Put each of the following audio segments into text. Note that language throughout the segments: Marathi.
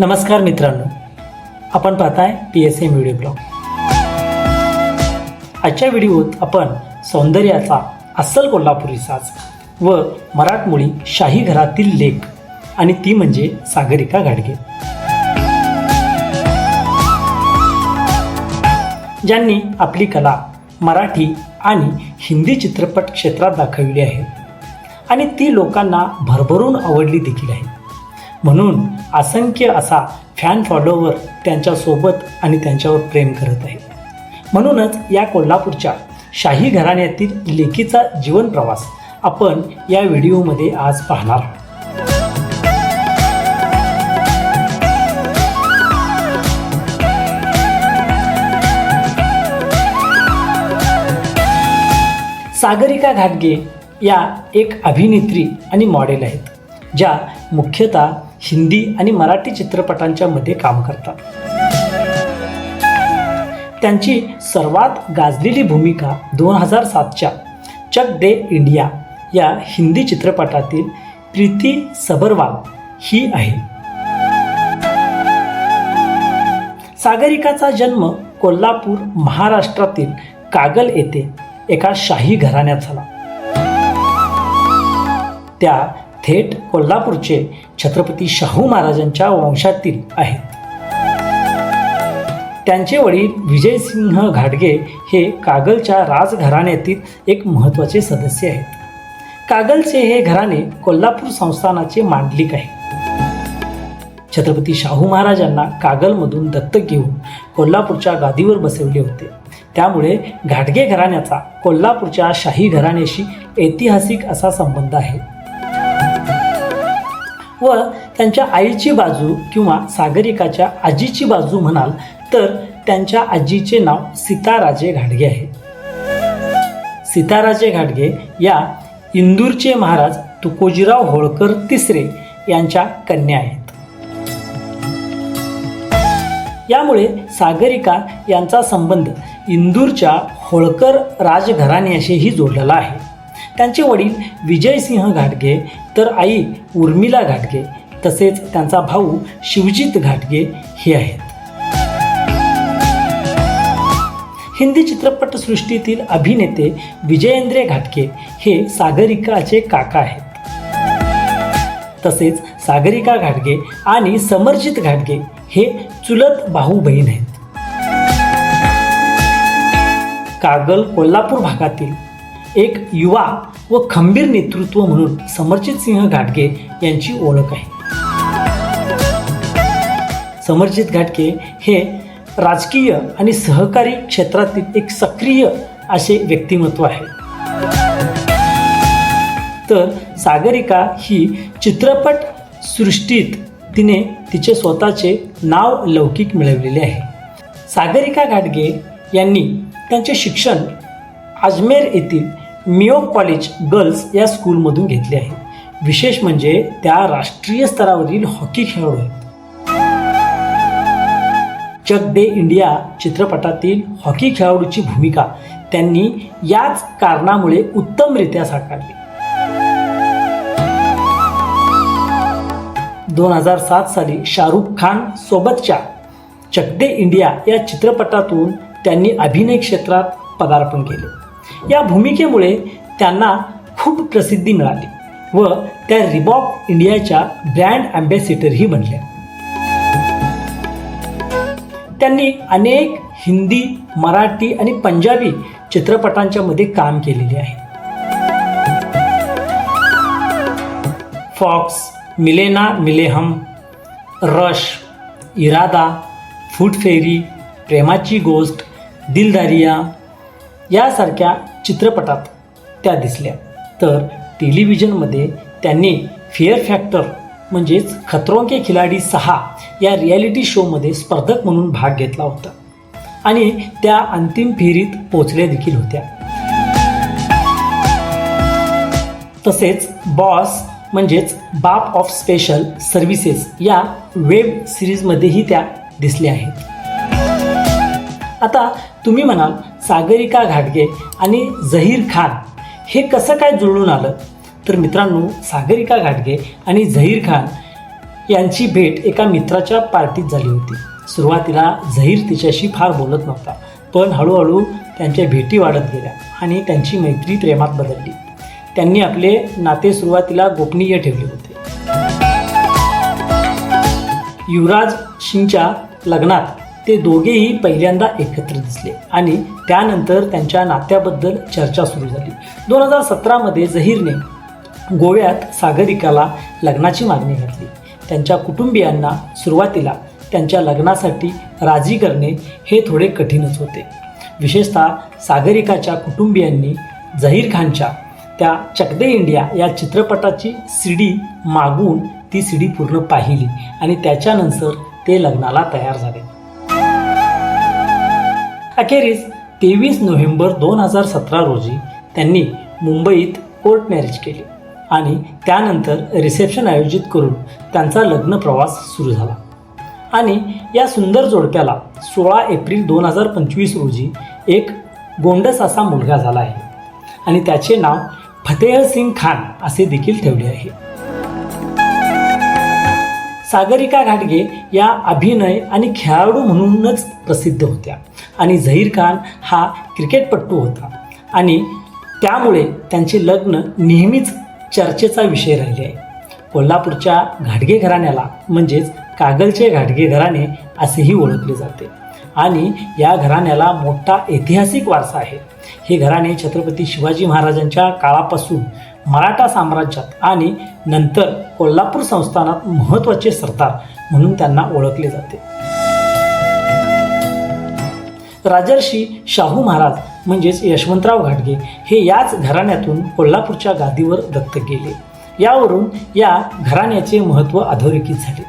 नमस्कार मित्रांनो. आपण पाहताय P S M video blog आजच्या व्हिडिओत आपण सौंदर्याचा अस्सल कोल्हापुरी साज व मराठमोळी शाही घरातील लेख आणि ती म्हणजे सागरिका घाडगे ज्यांनी आपली कला मराठी आणि हिंदी चित्रपट क्षेत्रात दाखवली आहे आणि ती लोकांना भरभरून आवडली देखील आहे. म्हणून असंख्य असा फॅन फॉलोवर त्यांच्यासोबत आणि त्यांच्यावर प्रेम करत आहे म्हणूनच या कोल्हापूरच्या शाही घराण्यातील लेखीचा जीवन प्रवास आपण या व्हिडिओमध्ये आज पाहणार आहोत. सागरिका घाटगे या एक अभिनेत्री आणि मॉडेल आहेत ज्या मुख्यतः हिंदी आणि मराठी चित्रपटांच्या मध्ये काम करतात. त्यांची सर्वात गाजलेली भूमिका दोन हजार सातच्या चक दे इंडिया या हिंदी चित्रपटातील प्रीती सबरवाल ही आहे. सागरिकाचा जन्म कोल्हापूर महाराष्ट्रातील कागल येथे एका शाही घराण्यात झाला. त्या थेट कोल्हापूरचे छत्रपती शाहू महाराजांच्या वंशातील आहेत. त्यांचे वडील विजयसिंह घाटगे हे कागलच्या राजघराण्यातील एक महत्त्वाचे सदस्य आहेत. कागलचे हे घराणे कोल्हापूर संस्थानाचे मांडलिक आहे छत्रपती शाहू महाराजांना कागलमधून दत्तक घेऊन कोल्हापूरच्या गादीवर बसवले होते. त्यामुळे घाटगे घराण्याचा कोल्हापूरच्या शाही घराण्याशी ऐतिहासिक असा संबंध आहे. व त्यांच्या आईची बाजू किंवा सागरिकाच्या आजीची बाजू म्हणाल तर त्यांच्या आजीचे नाव सीताराजे घाटगे आहे. सीताराजे घाटगे या इंदूरचे महाराज तुकोजीराव होळकर तिसरे यांच्या कन्या आहेत. यामुळे सागरिका यांचा संबंध इंदूरच्या होळकर राजघराण्याशीही जोडलेला आहे. त्यांचे वडील विजयसिंह घाटगे तर आई उर्मिला घाटगे तसेच त्यांचा भाऊ शिवजित घाटगे हे आहेत. हिंदी चित्रपटसृष्टीतील अभिनेते विजयेंद्रे घाटगे हे सागरिकाचे काका आहेत. तसेच सागरिका घाटगे आणि समरजित घाटगे हे चुलत भाऊ बहीण आहेत. कागल कोल्हापूर भागातील एक युवा व खंबीर नेतृत्व म्हणून समरजित सिंह घाटगे यांची ओळख आहे. समरजित घाटगे हे राजकीय आणि सहकारी क्षेत्रातील एक सक्रिय असे व्यक्तिमत्व आहे. तर सागरिका ही चित्रपट सृष्टीत तिने तिचे स्वतःचे नाव लौकिक मिळवलेले आहे. सागरिका घाटगे यांनी त्यांचे शिक्षण अजमेर येथील मिओ कॉलेज गर्ल्स या स्कूलमधून घेतले आहे. विशेष म्हणजे त्या राष्ट्रीय स्तरावरील हॉकी खेळाडू आहेत. चक दे इंडिया चित्रपटातील हॉकी खेळाडूची भूमिका त्यांनी याच कारणामुळे उत्तमरित्या साकारली. दोन हजार सात साली शाहरुख खान सोबतच्या चक दे इंडिया या चित्रपटातून त्यांनी अभिनय क्षेत्रात पदार्पण केले. या भूमिकेमुळे त्यांना खूप प्रसिद्धी मिळाली व त्या रिबॉक इंडियाच्या ब्रँड अँबॅसिडरही बनल्या. त्यांनी अनेक हिंदी मराठी आणि पंजाबी चित्रपटांच्या मध्ये काम केलेले आहे. फॉक्स मिलेना मिलेहम रश इरादा फूट फेरी प्रेमाची गोष्ट दिलदारिया यासारख्या चित्रपटात त्या दिसल्या. तर टेलिव्हिजनमध्ये त्यांनी फिअर फॅक्टर म्हणजेच खतरों के खिलाडी सहा या रियालिटी शोमध्ये स्पर्धक म्हणून भाग घेतला होता. आणि त्या अंतिम फेरीत पोचल्या देखील होत्या. तसेच बॉस म्हणजेच बाप ऑफ स्पेशल सर्व्हिसेस या वेब सिरीजमध्येही त्या दिसल्या आहेत. आता तुम्ही म्हणाल सागरिका घाटगे आणि झहीर खान हे कसं काय जुळून आलं? तर मित्रांनो सागरिका घाटगे आणि झहीर खान यांची भेट एका मित्राच्या पार्टीत झाली होती. सुरुवातीला झहीर तिच्याशी फार बोलत नव्हता पण हळूहळू त्यांच्या भेटी वाढत गेल्या आणि त्यांची मैत्री प्रेमात बदलली. त्यांनी आपले नाते सुरुवातीला गोपनीय ठेवले होते. युवराज सिंगच्या लग्नात ते दोघेही पहिल्यांदा एकत्र दिसले आणि त्यानंतर त्यांच्या नात्याबद्दल चर्चा सुरू झाली. दोन हजार सतरामध्ये झहीरने गोव्यात सागरिकाला लग्नाची मागणी घातली. त्यांच्या कुटुंबियांना सुरुवातीला त्यांच्या लग्नासाठी राजी करणे हे थोडे कठीणच होते. विशेषतः सागरिकाच्या कुटुंबियांनी झहीर खानच्या त्या चकदे इंडिया या चित्रपटाची सीडी मागून ती सीडी पूर्ण पाहिली आणि त्याच्यानंतर ते लग्नाला तयार झाले. अखेरीस तेवीस नोव्हेंबर दोन हजार सतरा रोजी त्यांनी मुंबईत कोर्ट मॅरेज केले आणि त्यानंतर रिसेप्शन आयोजित करून त्यांचा लग्न प्रवास सुरू झाला. आणि या सुंदर जोडप्याला सोळा एप्रिल दोन हजार पंचवीस रोजी एक गोंडस असा मुलगा झाला आहे आणि त्याचे नाव फतेह सिंग खान असे देखील ठेवले आहे. सागरिका घाटगे या अभिनय आणि खेळाडू म्हणूनच प्रसिद्ध होत्या. आणि झहीर खान हा क्रिकेटपटू होता. आणि त्यामुळे त्यांचे लग्न नेहमीच चर्चेचा विषय राहिले आहे. कोल्हापूरच्या घाटगे घराण्याला म्हणजेच कागलचे घाटगे घराणे असेही ओळखले जाते. आणि या घराण्याला मोठा ऐतिहासिक वारसा आहे. हे घराणे छत्रपती शिवाजी महाराजांच्या काळापासून मराठा साम्राज्यात आणि नंतर कोल्हापूर संस्थानात महत्त्वाचे सरदार म्हणून त्यांना ओळखले जाते. राजर्षी शाहू महाराज म्हणजेच यशवंतराव घाटगे हे याच घराण्यातून कोल्हापूरच्या गादीवर दत्तक गेले. यावरून या घराण्याचे महत्त्व अधोरेखित झाले.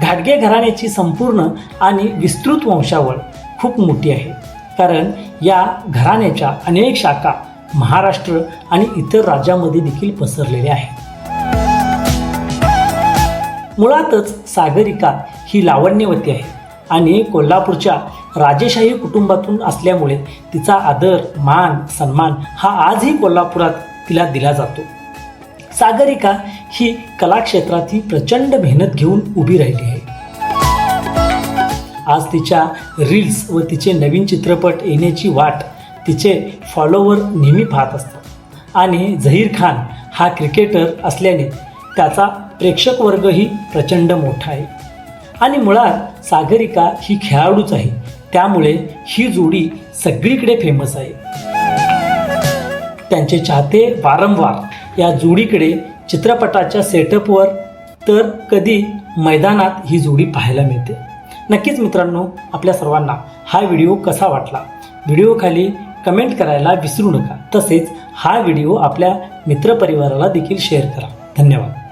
घाटगे घराण्याची संपूर्ण आणि विस्तृत वंशावळ खूप मोठी आहे. कारण या घराण्याच्या अनेक शाखा महाराष्ट्र आणि इतर राज्यामध्ये देखील पसरलेले आहेत मुळातच सागरिका ही लावण्यवती आहे आणि कोल्हापूरच्या राजेशाही कुटुंबातून असल्यामुळे तिचा आदर मान सन्मान हा आजही कोल्हापुरात तिला दिला जातो. सागरिका ही कलाक्षेत्रात ही प्रचंड मेहनत घेऊन उभी राहिली आहे. आज तिच्या रील्स व तिचे नवीन चित्रपट येण्याची वाट तिचे फॉलोवर नेहमी पाहत असतात. आणि झहीर खान हा क्रिकेटर असल्याने त्याचा प्रेक्षक वर्गही प्रचंड मोठा आहे. आणि मुळात सागरिका ही खेळाडूच आहे. त्यामुळे ही जोडी सगळीकडे फेमस आहे. त्यांचे चाहते वारंवार या जोडीकडे चित्रपटाच्या सेटअपवर तर कधी मैदानात ही जोडी पाहायला मिळते. नक्कीच मित्रांनो आपल्या सर्वांना हा व्हिडिओ कसा वाटला? व्हिडिओखाली कमेंट करायला विसरू नका. तसेच हा व्हिडिओ आपल्या मित्रपरिवाराला देखील शेअर करा. धन्यवाद.